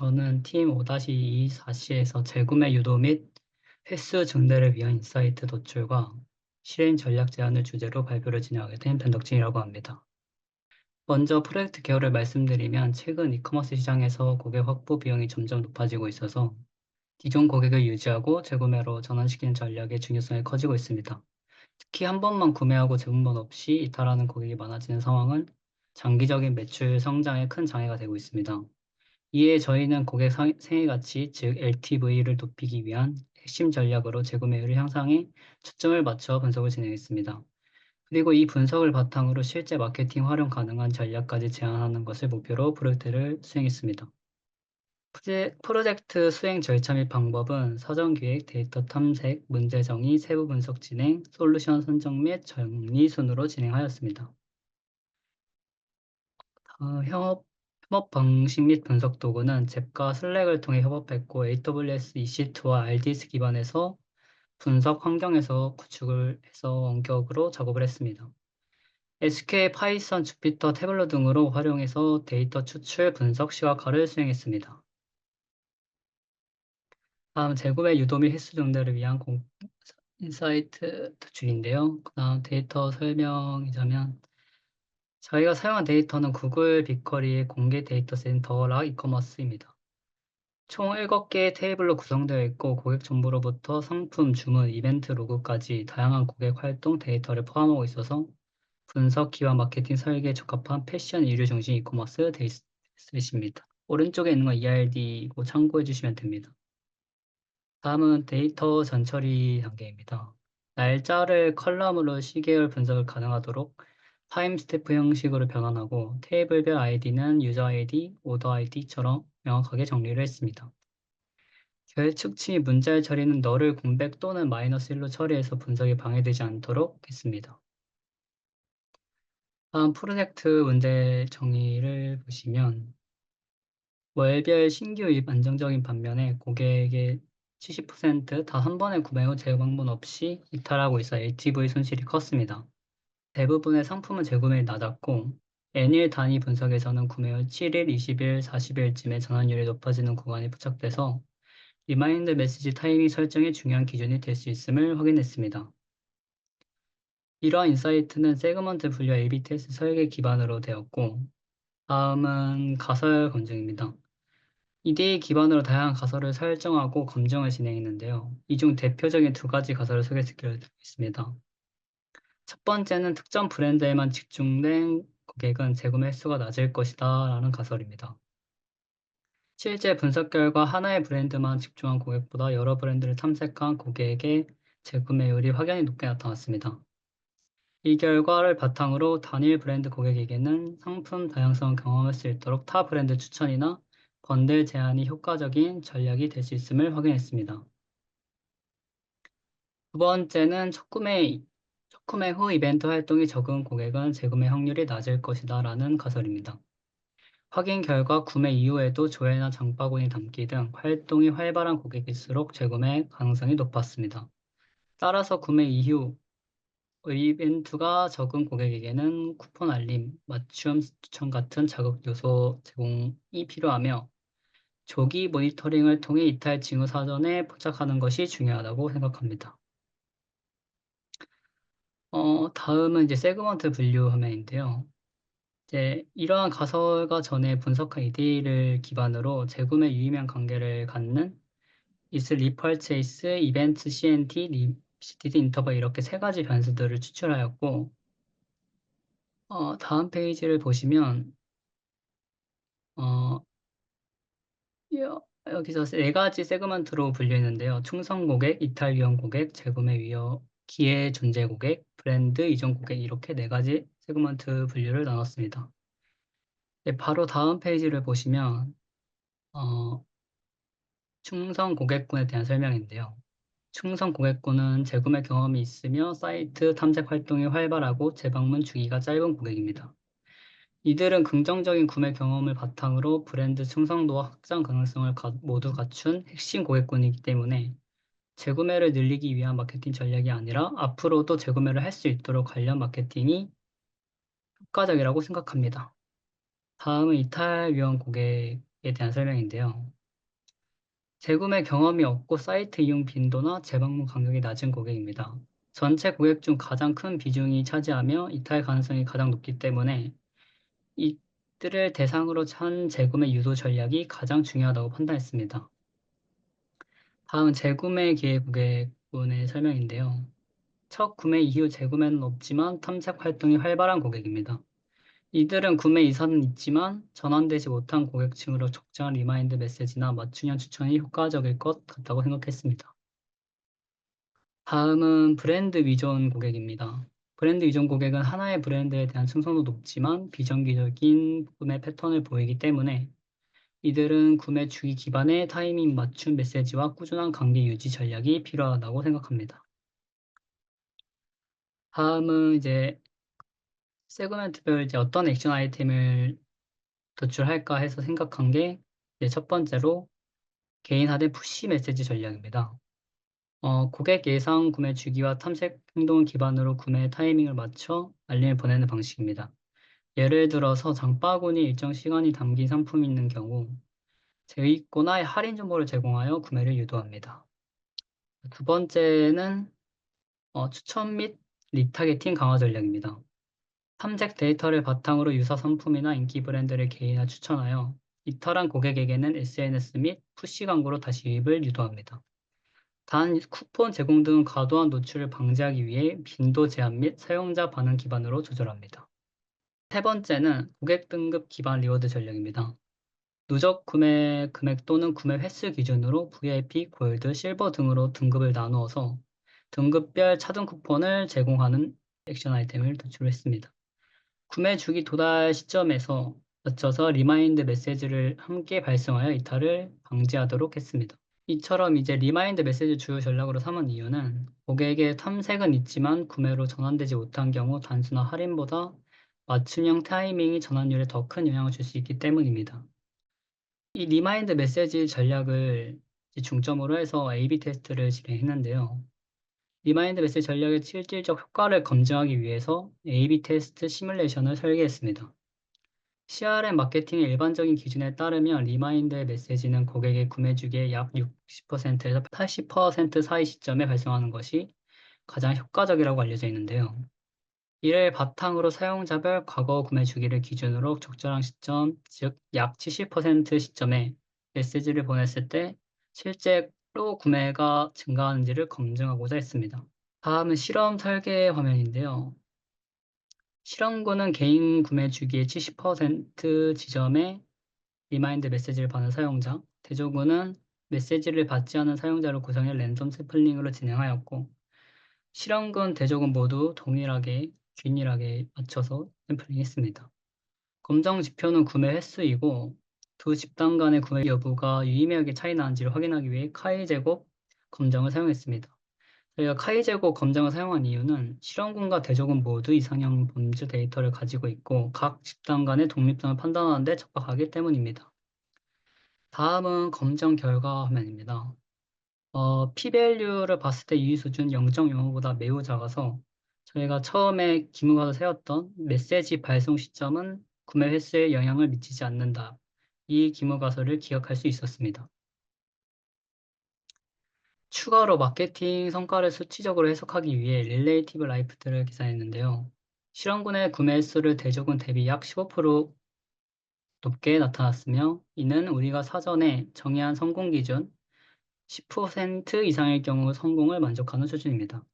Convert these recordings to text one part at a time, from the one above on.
저는 팀 5-2-4C에서 재구매 유도 및 횟수 증대를 위한 인사이트 도출과 실행 전략 제안을 주제로 발표를 진행하게 된 변덕진이라고 합니다. 먼저 프로젝트 개요를 말씀드리면 최근 이커머스 시장에서 고객 확보 비용이 점점 높아지고 있어서 기존 고객을 유지하고 재구매로 전환시키는 전략의 중요성이 커지고 있습니다. 특히 한 번만 구매하고 재분번 없이 이탈하는 고객이 많아지는 상황은 장기적인 매출 성장에 큰 장애가 되고 있습니다. 이에 저희는 고객 생애 가치, 즉 LTV를 높이기 위한 핵심 전략으로 재구매율 향상에 초점을 맞춰 분석을 진행했습니다. 그리고 이 분석을 바탕으로 실제 마케팅 활용 가능한 전략까지 제안하는 것을 목표로 프로젝트를 수행했습니다. 프로젝트 수행 절차 및 방법은 사전 기획, 데이터 탐색, 문제 정의, 세부 분석 진행, 솔루션 선정 및 정리 순으로 진행하였습니다. 어, 협업, 협업 방식 및 분석 도구는 잽과 슬랙을 통해 협업했고 AWS EC2와 RDS 기반에서 분석 환경에서 구축을 해서 원격으로 작업을 했습니다. SQL, 파이썬, 주피터, 태블로 등으로 활용해서 데이터 추출, 분석, 시각화를 수행했습니다. 다음 재구매 유도 및 횟수 증대를 위한 공, 인사이트 도출인데요. 그 다음 데이터 설명이자면 저희가 사용한 데이터는 구글 빅커리의 공개 데이터 센터라 이커머스입니다. 총 7개의 테이블로 구성되어 있고 고객 정보로부터 상품, 주문, 이벤트 로그까지 다양한 고객 활동 데이터를 포함하고 있어서 분석, 기반 마케팅 설계에 적합한 패션 의류 중심 이커머스 데이터셋입니다. 오른쪽에 있는 건 ERD고 참고해 주시면 됩니다. 다음은 데이터 전처리 단계입니다. 날짜를 컬럼으로 시계열 분석을 가능하도록 타임 스태프 형식으로 변환하고 테이블별 아이디는 유저 아이디, 오더 아이디처럼 명확하게 정리를 했습니다. 결 측치 문자의 처리는 너를 공백 또는 마이너스 1로 처리해서 분석이 방해되지 않도록 했습니다. 다음 프로젝트 문제 정의를 보시면 월별 신규 유입 안정적인 반면에 고객의 70%다 한 번에 구매 후 재방문 없이 이탈하고 있어 LTV 손실이 컸습니다. 대부분의 상품은 재구매율이 낮았고 N일 단위 분석에서는 구매율 7일, 20일, 40일쯤에 전환율이 높아지는 구간이 포착돼서 리마인드 메시지 타이밍 설정이 중요한 기준이 될 수 있음을 확인했습니다. 이러한 인사이트는 세그먼트 분류 A-B 테스트 설계 기반으로 되었고 다음은 가설 검증입니다. 이데이 기반으로 다양한 가설을 설정하고 검증을 진행했는데요. 이 중 대표적인 두 가지 가설을 소개해드리겠습니다. 첫 번째는 특정 브랜드에만 집중된 고객은 재구매 횟수가 낮을 것이다 라는 가설입니다. 실제 분석 결과 하나의 브랜드만 집중한 고객보다 여러 브랜드를 탐색한 고객의 재구매율이 확연히 높게 나타났습니다. 이 결과를 바탕으로 단일 브랜드 고객에게는 상품 다양성을 경험할 수 있도록 타 브랜드 추천이나 번들 제한이 효과적인 전략이 될 수 있음을 확인했습니다. 두 번째는 첫 구매, 첫 구매 후 이벤트 활동이 적은 고객은 재구매 확률이 낮을 것이다 라는 가설입니다. 확인 결과 구매 이후에도 조회나 장바구니 담기 등 활동이 활발한 고객일수록 재구매 가능성이 높았습니다. 따라서 구매 이후 이벤트가 적은 고객에게는 쿠폰 알림, 맞춤 추천 같은 자극 요소 제공이 필요하며 조기 모니터링을 통해 이탈 징후 사전에 포착하는 것이 중요하다고 생각합니다. 어, 다음은 이제 세그먼트 분류 화면인데요. 이제 이러한 가설과 전에 분석한 이데이를 기반으로 재구매 유의명 관계를 갖는 is repurchase, event CNT, repeated interval 이렇게 세 가지 변수들을 추출하였고 어, 다음 페이지를 보시면 어, 여기서 네 가지 세그먼트로 분류했는데요. 충성 고객, 이탈 위험 고객, 재구매 위험, 기회 존재 고객, 브랜드 이전 고객 이렇게 네 가지 세그먼트 분류를 나눴습니다. 네, 바로 다음 페이지를 보시면 어, 충성 고객군에 대한 설명인데요. 충성 고객군은 재구매 경험이 있으며 사이트 탐색 활동이 활발하고 재방문 주기가 짧은 고객입니다. 이들은 긍정적인 구매 경험을 바탕으로 브랜드 충성도와 확장 가능성을 모두 갖춘 핵심 고객군이기 때문에 재구매를 늘리기 위한 마케팅 전략이 아니라 앞으로도 재구매를 할 수 있도록 관련 마케팅이 효과적이라고 생각합니다. 다음은 이탈 위험 고객에 대한 설명인데요. 재구매 경험이 없고 사이트 이용 빈도나 재방문 간격이 낮은 고객입니다. 전체 고객 중 가장 큰 비중이 차지하며 이탈 가능성이 가장 높기 때문에 이들을 대상으로 한 재구매 유도 전략이 가장 중요하다고 판단했습니다. 다음은 재구매 기회 고객분의 설명인데요. 첫 구매 이후 재구매는 없지만 탐색 활동이 활발한 고객입니다. 이들은 구매 의사는 있지만 전환되지 못한 고객층으로 적절한 리마인드 메시지나 맞춤형 추천이 효과적일 것 같다고 생각했습니다. 다음은 브랜드 위존 고객입니다. 브랜드 위존 고객은 하나의 브랜드에 대한 충성도 높지만 비정기적인 구매 패턴을 보이기 때문에 이들은 구매 주기 기반의 타이밍 맞춤 메시지와 꾸준한 관계 유지 전략이 필요하다고 생각합니다. 다음은 이제 세그멘트별 이제 어떤 액션 아이템을 도출할까 해서 생각한 게 첫 번째로 개인화된 푸시 메시지 전략입니다. 어, 고객 예상 구매 주기와 탐색 행동을 기반으로 구매 타이밍을 맞춰 알림을 보내는 방식입니다. 예를 들어서 장바구니 일정 시간이 담긴 상품이 있는 경우 재입고나 할인 정보를 제공하여 구매를 유도합니다. 두 번째는 어, 추천 및 리타게팅 강화 전략입니다. 탐색 데이터를 바탕으로 유사 상품이나 인기 브랜드를 개인화 추천하여 이탈한 고객에게는 SNS 및 푸시 광고로 다시 유입을 유도합니다. 단 쿠폰 제공 등 과도한 노출을 방지하기 위해 빈도 제한 및 사용자 반응 기반으로 조절합니다. 세 번째는 고객 등급 기반 리워드 전략입니다. 누적 구매 금액 또는 구매 횟수 기준으로 VIP, 골드, 실버 등으로 등급을 나누어서 등급별 차등 쿠폰을 제공하는 액션 아이템을 도출했습니다. 구매 주기 도달 시점에서 맞춰서 리마인드 메시지를 함께 발송하여 이탈을 방지하도록 했습니다. 이처럼 이제 리마인드 메시지 주요 전략으로 삼은 이유는 고객의 탐색은 있지만 구매로 전환되지 못한 경우 단순한 할인보다 맞춤형 타이밍이 전환율에 더 큰 영향을 줄 수 있기 때문입니다. 이 리마인드 메시지 전략을 중점으로 해서 A-B 테스트를 진행했는데요. 리마인드 메시지 전략의 실질적 효과를 검증하기 위해서 A-B 테스트 시뮬레이션을 설계했습니다. CRM 마케팅의 일반적인 기준에 따르면 리마인드 메시지는 고객의 구매 주기의 약 60%에서 80% 사이 시점에 발송하는 것이 가장 효과적이라고 알려져 있는데요. 이를 바탕으로 사용자별 과거 구매 주기를 기준으로 적절한 시점, 즉 약 70% 시점에 메시지를 보냈을 때 실제 로 구매가 증가하는지를 검증하고자 했습니다. 다음은 실험 설계 화면인데요. 실험군은 개인 구매 주기의 70% 지점에 리마인드 메시지를 받는 사용자, 대조군은 메시지를 받지 않은 사용자를 구성해 랜덤 샘플링으로 진행하였고, 실험군, 대조군 모두 동일하게 균일하게 맞춰서 샘플링 했습니다. 검정 지표는 구매 횟수이고 두 집단 간의 구매 여부가 유의미하게 차이 나는지를 확인하기 위해 카이 제곱 검정을 사용했습니다. 저희가 카이 제곱 검정을 사용한 이유는 실험군과 대조군 모두 이상형 범주 데이터를 가지고 있고 각 집단 간의 독립성을 판단하는 데 적합하기 때문입니다. 다음은 검정 결과 화면입니다. 어, p-value를 봤을 때 유의 수준 0.05보다 매우 작아서 저희가 처음에 기무가서 세웠던 메시지 발송 시점은 구매 횟수에 영향을 미치지 않는다. 이 기무가설을 기억할 수 있었습니다. 추가로 마케팅 성과를 수치적으로 해석하기 위해 릴레이티브 라이프들을 기사했는데요. 실험군의 구매 횟수를 대조군 대비 약 15% 높게 나타났으며 이는 우리가 사전에 정의한 성공 기준 10% 이상의 경우 성공을 만족하는 수준입니다.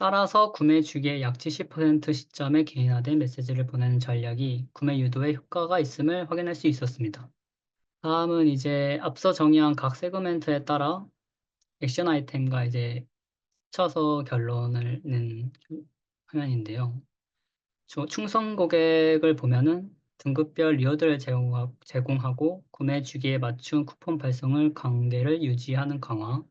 따라서 구매 주기의 약 70% 시점에 개인화된 메시지를 보내는 전략이 구매 유도에 효과가 있음을 확인할 수 있었습니다. 다음은 이제 앞서 정의한 각 세그멘트에 따라 액션 아이템과 이제 쳐서 결론을 낸 화면인데요. 충성 고객을 보면은 등급별 리워드를 제공하고 구매 주기에 맞춘 쿠폰 발송을 관계를 유지하는 강화,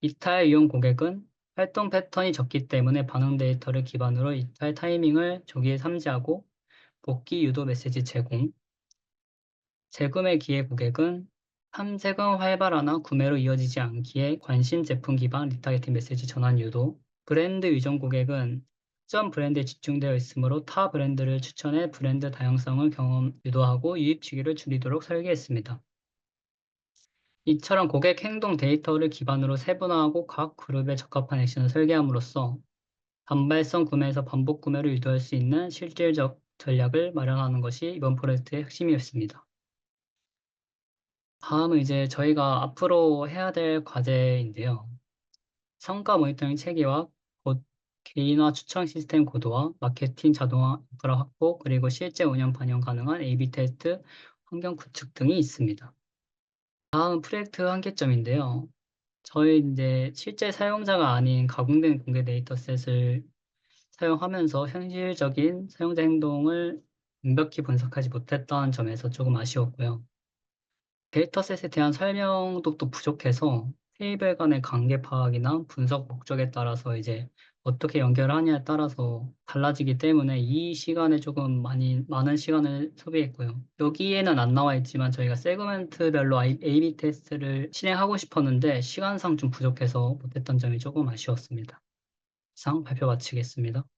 이탈 이용 고객은 활동 패턴이 적기 때문에 반응 데이터를 기반으로 이탈 타이밍을 조기에 삼지하고 복귀 유도 메시지 제공, 재구매 기회 고객은 탐색은 활발하나 구매로 이어지지 않기에 관심 제품 기반 리타게팅 메시지 전환 유도, 브랜드 위전 고객은 특정 브랜드에 집중되어 있으므로 타 브랜드를 추천해 브랜드 다양성을 경험 유도하고 유입 주기를 줄이도록 설계했습니다. 이처럼 고객 행동 데이터를 기반으로 세분화하고 각 그룹에 적합한 액션을 설계함으로써 단발성 구매에서 반복 구매를 유도할 수 있는 실질적 전략을 마련하는 것이 이번 프로젝트의 핵심이었습니다. 다음은 이제 저희가 앞으로 해야 될 과제인데요. 성과 모니터링 체계와 곧 개인화 추천 시스템 고도화, 마케팅 자동화 인프라 확보, 그리고 실제 운영 반영 가능한 A/B 테스트 환경 구축 등이 있습니다. 다음은 프로젝트 한계점인데요. 저희 이제 실제 사용자가 아닌 가공된 공개 데이터셋을 사용하면서 현실적인 사용자 행동을 완벽히 분석하지 못했다는 점에서 조금 아쉬웠고요. 데이터셋에 대한 설명도 또 부족해서 테이블 간의 관계 파악이나 분석 목적에 따라서 이제 어떻게 연결하냐에 따라서 달라지기 때문에 이 시간에 조금 많이 많은 시간을 소비했고요. 여기에는 안 나와 있지만 저희가 세그멘트별로 아이 A/B 테스트를 실행하고 싶었는데 시간상 좀 부족해서 못했던 점이 조금 아쉬웠습니다. 이상 발표 마치겠습니다.